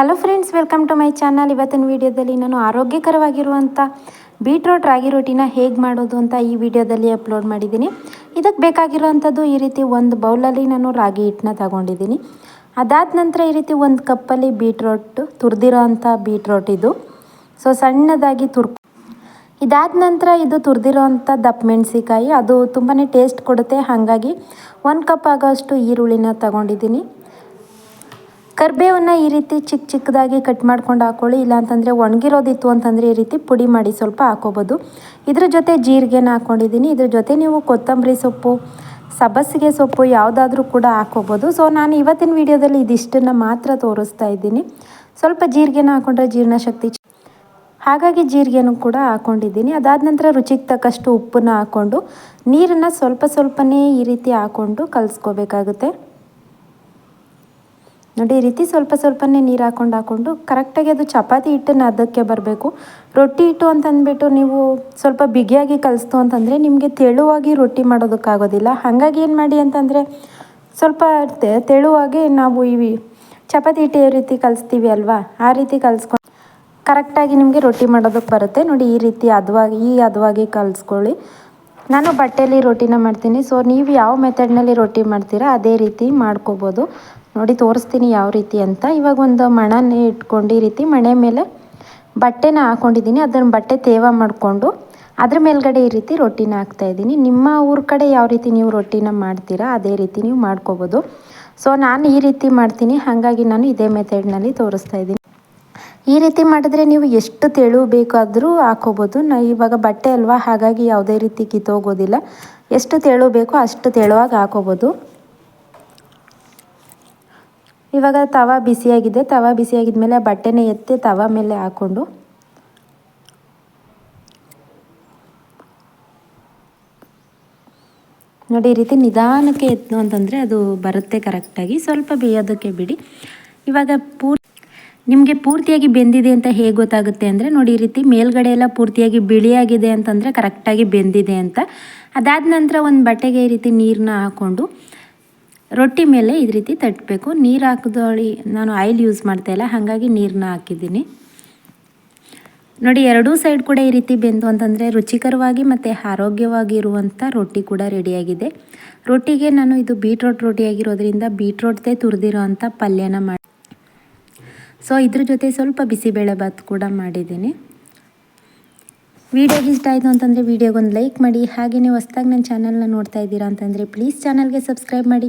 Hello friends welcome to my channel ಇವತ್ತಿನ ವಿಡಿಯೋದಲ್ಲಿ ನಾನು ಆರೋಗ್ಯಕರವಾಗಿರುವಂಥ ಬೀಟ್ರೋಟ್ ರಾಗಿ ರೊಟ್ಟಿನ ಹೇಗೆ ಮಾಡೋದು ಅಂತ ಈ ವಿಡಿಯೋದಲ್ಲಿ ಅಪ್ಲೋಡ್ ಮಾಡಿದ್ದೀನಿ. ಇದಕ್ಕೆ ಬೇಕಾಗಿರುವಂಥದ್ದು ಈ ರೀತಿ ಒಂದು ಬೌಲಲ್ಲಿ ನಾನು ರಾಗಿ ಹಿಟ್ಟನ್ನ ತಗೊಂಡಿದ್ದೀನಿ. ಅದಾದ ನಂತರ ಈ ರೀತಿ ಒಂದು ಕಪ್ಪಲ್ಲಿ ಬೀಟ್ರೋಟ್ ತುರಿದಿರೋ ಅಂಥ ಬೀಟ್ರೋಟ್ ಇದು. ಸೊ ಸಣ್ಣದಾಗಿ ತುರ್ಕು ಇದಾದ ನಂತರ ಇದು ತುರಿದಿರೋ ಅಂಥ ದಪ್ಪ ಮೆಣಸಿಕಾಯಿ ಅದು ತುಂಬಾ ಟೇಸ್ಟ್ ಕೊಡುತ್ತೆ. ಹಾಗಾಗಿ, ಒಂದು ಕಪ್ ಆಗೋಷ್ಟು ಈರುಳ್ಳಿನ ತಗೊಂಡಿದ್ದೀನಿ. ಕರ್ಬೇವನ್ನ ಈ ರೀತಿ ಚಿಕ್ಕ ಚಿಕ್ಕದಾಗಿ ಕಟ್ ಮಾಡ್ಕೊಂಡು ಹಾಕೊಳ್ಳಿ ಇಲ್ಲಾಂತಂದರೆ ಒಣಗಿರೋದಿತ್ತು ಅಂತಂದರೆ ಈ ರೀತಿ ಪುಡಿ ಮಾಡಿ ಸ್ವಲ್ಪ ಹಾಕೋಬೋದು. ಇದ್ರ ಜೊತೆ ಜೀರಿಗೆನ ಹಾಕ್ಕೊಂಡಿದ್ದೀನಿ ಇದ್ರ ಜೊತೆ ನೀವು ಕೊತ್ತಂಬರಿ ಸೊಪ್ಪು, ಸಬ್ಬಸಿಗೆ ಸೊಪ್ಪು ಯಾವುದಾದ್ರೂ ಕೂಡ ಹಾಕೋಬೋದು. ಸೊ ನಾನು ಇವತ್ತಿನ ವಿಡಿಯೋದಲ್ಲಿ ಇದಿಷ್ಟನ್ನು ಮಾತ್ರ ತೋರಿಸ್ತಾ ಇದ್ದೀನಿ. ಸ್ವಲ್ಪ ಜೀರಿಗೆನ ಹಾಕೊಂಡ್ರೆ ಜೀರ್ಣಶಕ್ತಿ ಹಾಗಾಗಿ ಜೀರಿಗೆನೂ ಕೂಡ ಹಾಕ್ಕೊಂಡಿದ್ದೀನಿ ಅದಾದ ನಂತರ ರುಚಿಗೆ ತಕ್ಕಷ್ಟು ಉಪ್ಪನ್ನು ಹಾಕ್ಕೊಂಡು ನೀರನ್ನು ಸ್ವಲ್ಪ ಸ್ವಲ್ಪನೇ ಈ ರೀತಿ ಹಾಕ್ಕೊಂಡು ಕಲಿಸ್ಕೋಬೇಕಾಗುತ್ತೆ. ನೋಡಿ, ಈ ರೀತಿ ಸ್ವಲ್ಪ ಸ್ವಲ್ಪನೇ ನೀರು ಹಾಕೊಂಡು ಹಾಕ್ಕೊಂಡು ಕರೆಕ್ಟಾಗಿ ಅದು ಚಪಾತಿ ಹಿಟ್ಟನ್ನು ಅದಕ್ಕೆ ಬರಬೇಕು. ರೊಟ್ಟಿ ಹಿಟ್ಟು ಅಂತಂದ್ಬಿಟ್ಟು ನೀವು ಸ್ವಲ್ಪ ಬಿಗಿಯಾಗಿ ಕಲಿಸ್ತು ಅಂತಂದರೆ ನಿಮಗೆ ತೆಳುವಾಗಿ ರೊಟ್ಟಿ ಮಾಡೋದಕ್ಕಾಗೋದಿಲ್ಲ. ಹಾಗಾಗಿ ಏನು ಮಾಡಿ ಅಂತಂದರೆ ಸ್ವಲ್ಪ ತೆಳುವಾಗಿ ನಾವು ಇವಿ ಚಪಾತಿ ಹಿಟ್ಟು ಯಾವ ರೀತಿ ಕಲಿಸ್ತೀವಿ ಅಲ್ವಾ, ಆ ರೀತಿ ಕಲಿಸ್ಕೊಂಡು ಕರೆಕ್ಟಾಗಿ ನಿಮಗೆ ರೊಟ್ಟಿ ಮಾಡೋದಕ್ಕೆ ಬರುತ್ತೆ. ನೋಡಿ, ಈ ರೀತಿ ಅದವಾಗಿ ಈ ಅದವಾಗಿ ಕಲಿಸ್ಕೊಳ್ಳಿ. ನಾನು ಬಟ್ಟೆಯಲ್ಲಿ ರೊಟ್ಟಿನ ಮಾಡ್ತೀನಿ. ಸೊ, ನೀವು ಯಾವ ಮೆಥಡ್ನಲ್ಲಿ ರೊಟ್ಟಿ ಮಾಡ್ತೀರಾ, ಅದೇ ರೀತಿ ಮಾಡ್ಕೋಬೋದು. ನೋಡಿ ತೋರಿಸ್ತೀನಿ ಯಾವ ರೀತಿ ಅಂತ. ಇವಾಗ ಒಂದು ಮಣನೇ ಇಟ್ಕೊಂಡು ಈ ರೀತಿ ಮಣೆ ಮೇಲೆ ಬಟ್ಟೆನ ಹಾಕೊಂಡಿದ್ದೀನಿ. ಅದನ್ನು ಬಟ್ಟೆ ತೇವ ಮಾಡಿಕೊಂಡು ಅದ್ರ ಮೇಲ್ಗಡೆ ಈ ರೀತಿ ರೊಟ್ಟಿನ ಹಾಕ್ತಾಯಿದ್ದೀನಿ ನಿಮ್ಮ ಊರ ಕಡೆ ಯಾವ ರೀತಿ ನೀವು ರೊಟ್ಟಿನ ಮಾಡ್ತೀರಾ, ಅದೇ ರೀತಿ ನೀವು ಮಾಡ್ಕೋಬೋದು. ಸೊ ನಾನು ಈ ರೀತಿ ಮಾಡ್ತೀನಿ. ಹಾಗಾಗಿ ನಾನು ಇದೇ ಮೆಥಡ್ನಲ್ಲಿ ತೋರಿಸ್ತಾ ಇದ್ದೀನಿ. ಈ ರೀತಿ ಮಾಡಿದ್ರೆ ನೀವು ಎಷ್ಟು ತೆಳು ಬೇಕಾದರೂ ಹಾಕೋಬೋದು ನಾ, ಇವಾಗ ಬಟ್ಟೆ ಅಲ್ವಾ? ಹಾಗಾಗಿ ಯಾವುದೇ ರೀತಿ ಕಿತ್ತೋಗೋದಿಲ್ಲ. ಎಷ್ಟು ತೆಳು ಬೇಕೋ ಅಷ್ಟು ತೆಳುವಾಗಿ ಹಾಕೋಬೋದು ಇವಾಗ ತವ ಬಿಸಿಯಾಗಿದೆ. ತವ ಬಿಸಿಯಾಗಿದ ಮೇಲೆ ಬಟ್ಟೆನ ಎತ್ತಿ ತವ ಮೇಲೆ ಹಾಕ್ಕೊಂಡು ನೋಡಿ ಈ ರೀತಿ ನಿಧಾನಕ್ಕೆ ಎತ್ತು ಅಂತಂದರೆ ಅದು ಬರುತ್ತೆ ಕರೆಕ್ಟಾಗಿ. ಸ್ವಲ್ಪ ಬೇಯೋದಕ್ಕೆ ಬಿಡಿ. ಇವಾಗ ಪೂರ್ ನಿಮಗೆ ಪೂರ್ತಿಯಾಗಿ ಬೆಂದಿದೆ ಅಂತ ಹೇಗೆ ಗೊತ್ತಾಗುತ್ತೆ ಅಂದರೆ ನೋಡಿ ಈ ರೀತಿ ಮೇಲ್ಗಡೆ ಎಲ್ಲ ಪೂರ್ತಿಯಾಗಿ ಬಿಳಿಯಾಗಿದೆ ಅಂತಂದರೆ ಕರೆಕ್ಟಾಗಿ ಬೆಂದಿದೆ ಅಂತ. ಅದಾದ ನಂತರ ಒಂದು ಬಟ್ಟೆಗೆ ಈ ರೀತಿ ನೀರನ್ನ ಹಾಕ್ಕೊಂಡು ರೊಟ್ಟಿ ಮೇಲೆ ಈ ರೀತಿ ತಟ್ಟಬೇಕು ನೀರು ಹಾಕಿದೊಳಿ ನಾನು ಆಯಿಲ್ ಯೂಸ್ ಮಾಡ್ತಾಯಿಲ್ಲ ಹಾಗಾಗಿ ನೀರನ್ನ ಹಾಕಿದ್ದೀನಿ. ನೋಡಿ, ಎರಡೂ ಸೈಡ್ ಕೂಡ ಈ ರೀತಿ ಬೆಂದು ಅಂತಂದರೆ ರುಚಿಕರವಾಗಿ ಮತ್ತು ಆರೋಗ್ಯವಾಗಿ ಇರುವಂಥ ರೊಟ್ಟಿ ಕೂಡ ರೆಡಿಯಾಗಿದೆ ರೊಟ್ಟಿಗೆ ನಾನು ಇದು ಬೀಟ್ರೋಟ್ ರೊಟ್ಟಿ ಆಗಿರೋದ್ರಿಂದ ಬೀಟ್ರೋಟ್ದೇ ತುರಿದಿರೋ ಅಂಥ ಪಲ್ಯನ ಮಾಡಿ ಸೊ ಇದ್ರ ಜೊತೆ ಸ್ವಲ್ಪ ಬಿಸಿಬೇಳೆ ಭಾತ್ ಕೂಡ ಮಾಡಿದ್ದೀನಿ. ವಿಡಿಯೋಗೆ ಇಷ್ಟ ಆಯಿತು ಅಂತಂದರೆ ವಿಡಿಯೋಗೊಂದು ಲೈಕ್ ಮಾಡಿ ಹಾಗೆಯೇ ಹೊಸ್ದಾಗಿ ನನ್ನ ಚಾನಲ್ನ ನೋಡ್ತಾ ಇದ್ದೀರಾ ಅಂತಂದರೆ ಪ್ಲೀಸ್ ಚಾನಲ್ಗೆ ಸಬ್ಸ್ಕ್ರೈಬ್ ಮಾಡಿ.